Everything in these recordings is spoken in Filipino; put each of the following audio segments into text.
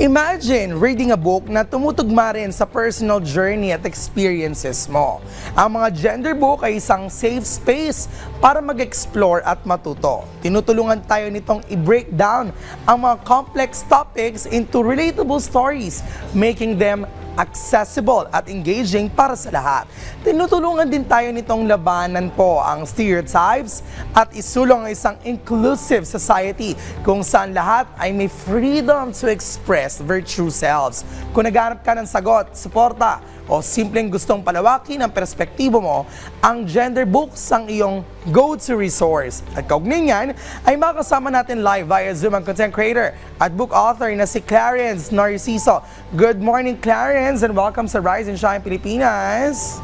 Imagine reading a book na tumutugma rin sa personal journey at experiences mo. Ang mga gender book ay isang safe space para mag-explore at matuto. Tinutulungan tayo nitong i-break down ang mga complex topics into relatable stories, making them accessible at engaging para sa lahat. Tinutulungan din tayo nitong labanan po ang stereotypes at isulong ang isang inclusive society kung saan lahat ay may freedom to express their true selves. Kung naghanap ka ng sagot, suporta o simpleng gustong palawakin ang perspektibo mo, ang Gender Books ang iyong go-to resource. At kaugnay niyan, ay makasama natin live via Zoom ang content creator at book author na si Clarence Narciso. Good morning, Clarence, and welcome sa Rise and Shine Pilipinas.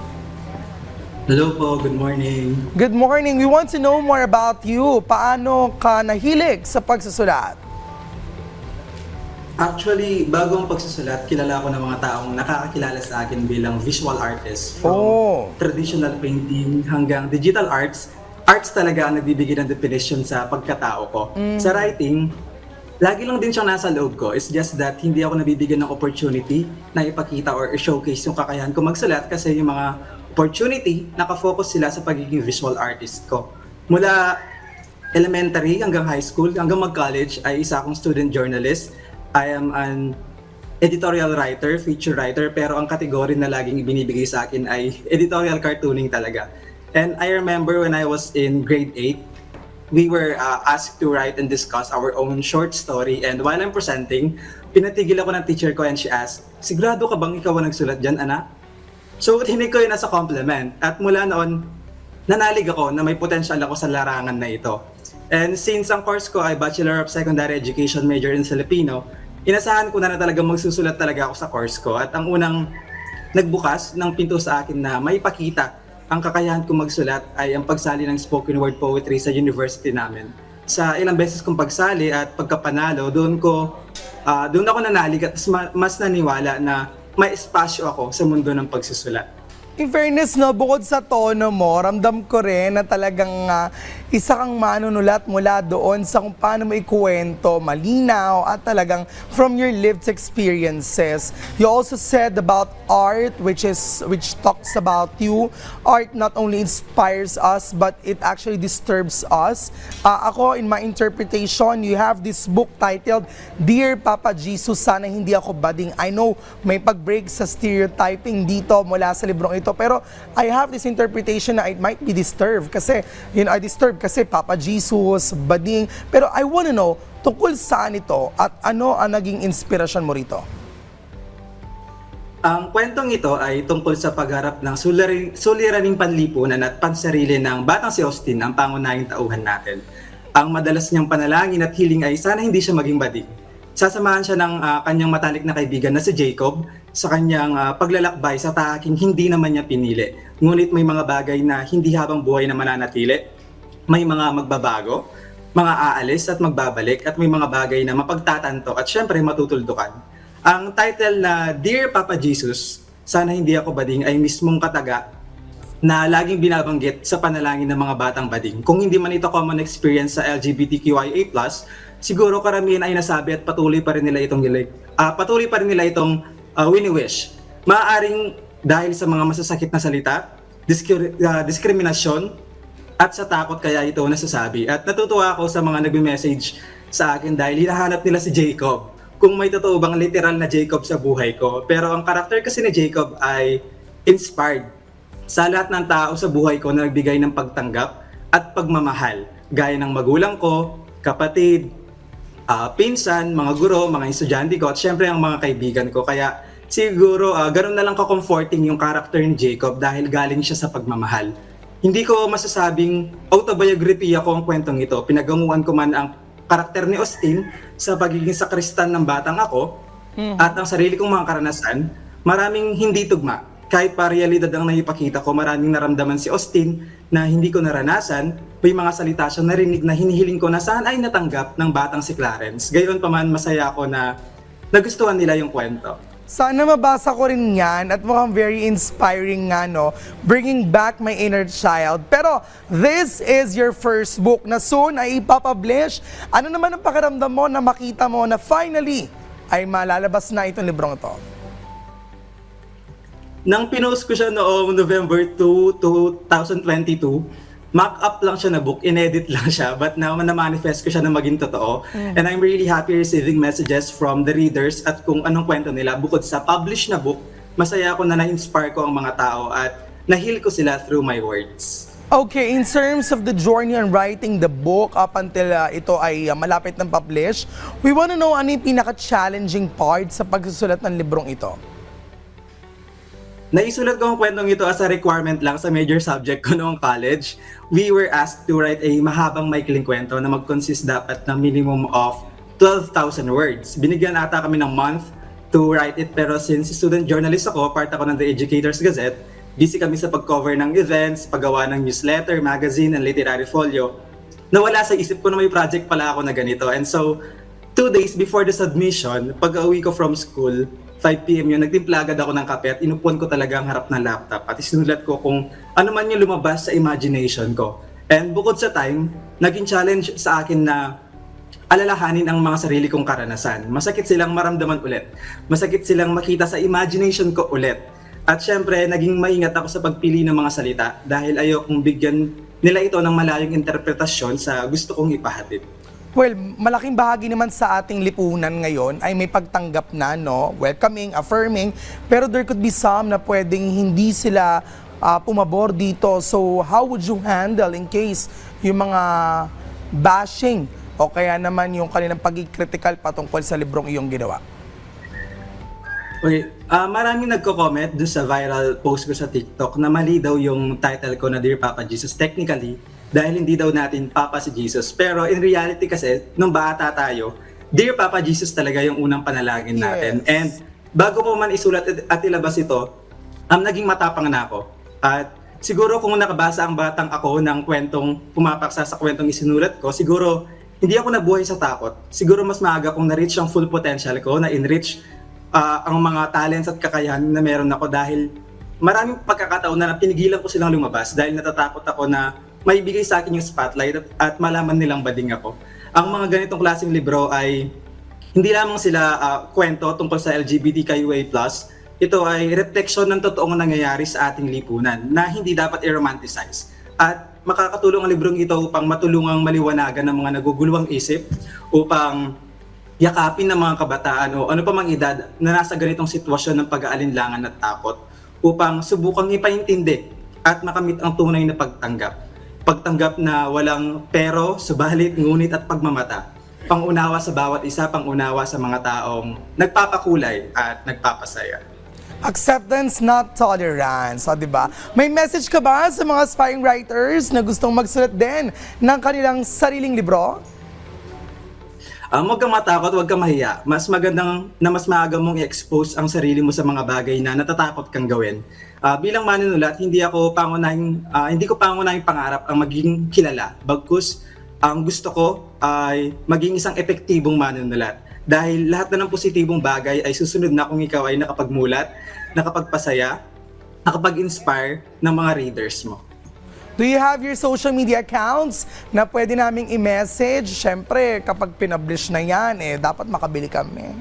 Hello po, good morning. Good morning. We want to know more about you. Paano ka nahilig sa pagsusulat? Actually, bago ang pagsusulat, kilala ko ng mga taong nakakakilala sa akin bilang visual artist. From Oh. traditional painting hanggang digital arts, arts talaga ang nagbibigay ng definition sa pagkatao ko. Sa writing, lagi lang din siyang nasa loob ko. It's just that hindi ako nabibigyan ng opportunity na ipakita or showcase yung kakayahan ko magsulat kasi yung mga opportunity, nakafocus sila sa pagiging visual artist ko. Mula elementary hanggang high school, hanggang mag-college, ay isa akong student journalist. I am an editorial writer, feature writer, pero ang kategory na laging binibigay sa akin ay editorial cartooning talaga. And I remember when I was in grade 8, we were uh, asked to write and discuss our own short story. And while I'm presenting, pinatigil ako ng teacher ko and she asked, sigurado ka bang ikaw ang nagsulat dyan, anak? So, tinig ko yun as a compliment. At mula noon, nanalig ako na may potential ako sa larangan na ito. And since ang course ko ay Bachelor of Secondary Education major in Filipino, inasahan ko na na talagang magsusulat talaga ako sa course ko. At ang unang nagbukas ng pinto sa akin na maipakita ang kakayahan ko magsulat ay ang pagsali ng spoken word poetry sa university namin. Sa ilang beses kong pagsali at pagkapanalo, doon ko ah, doon ako nanalig at mas, ma- mas naniwala na may espasyo ako sa mundo ng pagsusulat. In fairness, no, bukod sa tono mo, ramdam ko rin na talagang ah, isa kang manunulat mula doon sa kung paano mo ikuwento, malinaw, at talagang from your lived experiences. You also said about art, which is which talks about you. Art not only inspires us, but it actually disturbs us. Ah, ako, in my interpretation, you have this book titled Dear Papa Jesus, sana hindi ako bading. I know may pag-break sa stereotyping dito mula sa librong ito, pero I have this interpretation na it might be disturbed kasi, you know, I disturbed kasi Papa Jesus, bading. Pero I wanna know, tungkol saan ito at ano ang naging inspirasyon mo rito? Ang kwentong ito ay tungkol sa pagharap ng suliraning, suliraning panlipunan at pansarili ng batang si Austin, ang pangunahing tauhan natin. Ang madalas niyang panalangin at hiling ay sana hindi siya maging bading. Sasamahan siya ng ah, kanyang matalik na kaibigan na si Jacob sa kanyang ah, paglalakbay sa taaking hindi naman niya pinili. Ngunit may mga bagay na hindi habang buhay na mananatili. May mga magbabago, mga aalis at magbabalik at may mga bagay na mapagtatanto at syempre matutuldukan. Ang title na Dear Papa Jesus, sana hindi ako bading ay mismong kataga na laging binabanggit sa panalangin ng mga batang bading. Kung hindi man ito common experience sa LGBTQIA+, siguro karamihan ay nasabi at patuloy pa rin nila itong nila- ah, patuloy pa rin nila itong uh, wini-wish. Maaaring dahil sa mga masasakit na salita, diskri- ah, diskriminasyon, at sa takot kaya ito nasasabi. At natutuwa ako sa mga nagme-message sa akin dahil hinahanap nila si Jacob. Kung may totoo bang literal na Jacob sa buhay ko. Pero ang karakter kasi ni Jacob ay inspired sa lahat ng tao sa buhay ko na nagbigay ng pagtanggap at pagmamahal. Gaya ng magulang ko, kapatid, ah, pinsan, mga guro, mga estudyante ko, at syempre ang mga kaibigan ko. Kaya siguro ah, ganun na lang ka-comforting yung character ni Jacob dahil galing siya sa pagmamahal. Hindi ko masasabing autobiography ako ang kwentong ito. Pinagamuan ko man ang karakter ni Austin sa pagiging sakristan ng batang ako at ang sarili kong mga karanasan, maraming hindi tugma. Kahit pa realidad ang naipakita ko, maraming naramdaman si Austin na hindi ko naranasan. May mga salita siya narinig na hinihiling ko na saan ay natanggap ng batang si Clarence. Gayon pa man, masaya ako na nagustuhan nila yung kwento. Sana mabasa ko rin yan at mukhang very inspiring nga, no? Bringing back my inner child. Pero this is your first book na soon ay ipapublish. Ano naman ang pakiramdam mo na makita mo na finally, ay malalabas na itong librong ito? Nang pinost ko siya noong November 2, 2022, mock-up lang siya na book, inedit lang siya, but now na-manifest ko siya na maging totoo. And I'm really happy receiving messages from the readers at kung anong kwento nila. Bukod sa published na book, masaya ako na na-inspire ko ang mga tao at na-heal ko sila through my words. Okay, in terms of the journey on writing the book up until uh, ito ay uh, malapit ng publish, we want to know ano yung pinaka-challenging part sa pagsusulat ng librong ito. Naisulat ko ang kwentong ito as a requirement lang sa major subject ko noong college. We were asked to write a mahabang maikling kwento na mag-consist dapat ng minimum of 12,000 words. Binigyan ata kami ng month to write it pero since student journalist ako, part ako ng The Educator's Gazette, busy kami sa pag-cover ng events, paggawa ng newsletter, magazine, and literary folio. Nawala sa isip ko na may project pala ako na ganito. And so, two days before the submission, pag uwi ko from school, 5pm yun, nagtimpla agad ako ng kape at inupuan ko talaga ang harap ng laptop at isinulat ko kung ano man yung lumabas sa imagination ko. And bukod sa time, naging challenge sa akin na alalahanin ang mga sarili kong karanasan. Masakit silang maramdaman ulit. Masakit silang makita sa imagination ko ulit. At syempre, naging maingat ako sa pagpili ng mga salita dahil ayokong bigyan nila ito ng malayong interpretasyon sa gusto kong ipahatid. Well, malaking bahagi naman sa ating lipunan ngayon ay may pagtanggap na, no? Welcoming, affirming, pero there could be some na pwedeng hindi sila ah, pumabor dito. So, how would you handle in case yung mga bashing o kaya naman yung kanilang pagkikritikal patungkol sa librong iyong ginawa? Okay, ah maraming nagko-comment dun sa viral post ko sa TikTok na mali daw yung title ko na Dear Papa Jesus technically dahil hindi daw natin Papa si Jesus. Pero in reality kasi, nung bata tayo, Dear Papa Jesus talaga yung unang panalangin natin. Yes. And bago ko man isulat at- ilabas ito, um, naging matapang na ako. At siguro kung nakabasa ang batang ako ng kwentong pumapaksa sa kwentong isinulat ko, siguro hindi ako nabuhay sa takot. Siguro mas maaga kong na-reach ang full potential ko, na-enrich ah, ang mga talents at kakayahan na meron ako dahil maraming pagkakataon na pinigilan ko silang lumabas dahil natatakot ako na maibigay sa akin yung spotlight at, at malaman nilang bading ako. Ang mga ganitong klaseng libro ay hindi lamang sila ah, kwento tungkol sa LGBTQIA+, ito ay refleksyon ng totoong nangyayari sa ating lipunan na hindi dapat i-romanticize. At makakatulong ang librong ito upang matulungang maliwanagan ng mga naguguluhang isip, upang yakapin ng mga kabataan o ano pa mang edad na nasa ganitong sitwasyon ng pag-aalinlangan at takot upang subukang ipaintindi at makamit ang tunay na pagtanggap. Pagtanggap na walang pero, subalit, ngunit at pagmamata. Pangunawa sa bawat isa, pangunawa sa mga taong nagpapakulay at nagpapasaya. Acceptance, not tolerance. O, di ba? May message ka ba sa mga aspiring writers na gustong magsulat din ng kanilang sariling libro? Um, huwag kang matakot, huwag kang mahiya. Mas magandang na mas maaga mong i-expose ang sarili mo sa mga bagay na natatakot kang gawin. Ah, bilang manunulat, hindi ako pangunahing ah, hindi ko pangunahing pangarap ang maging kilala. Bagkus ang gusto ko ay maging isang epektibong manunulat. Dahil lahat na ng positibong bagay ay susunod na kung ikaw ay nakapagmulat, nakapagpasaya, nakapag-inspire ng mga readers mo. Do you have your social media accounts na pwede naming i-message? Siyempre, kapag pinablish na yan, eh, dapat makabili kami.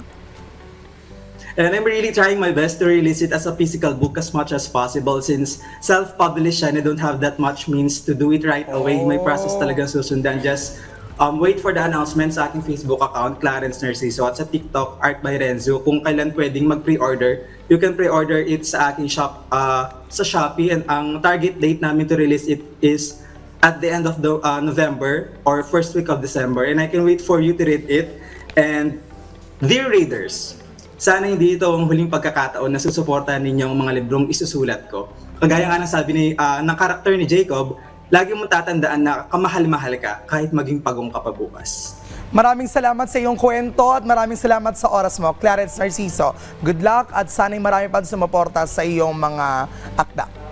And I'm really trying my best to release it as a physical book as much as possible since self-published siya and I don't have that much means to do it right away. May process talaga susundan. Just um, wait for the announcement sa aking Facebook account, Clarence Narciso, at sa TikTok, Art by Renzo, kung kailan pwedeng mag-pre-order. You can pre-order it sa aking shop, uh, sa Shopee and ang target date namin to release it is at the end of the uh, November or first week of December and I can wait for you to read it. And dear readers, sana hindi ito ang huling pagkakataon na susuportahan ninyo ang mga librong isusulat ko. Kagaya nga ng sabi ni, ah, ng karakter ni Jacob, lagi mong tatandaan na kamahal-mahal ka kahit maging pagong ka pa bukas. Maraming salamat sa iyong kwento at maraming salamat sa oras mo, Clarence Narciso. Good luck at sana'y marami pa sumuporta sa iyong mga akda.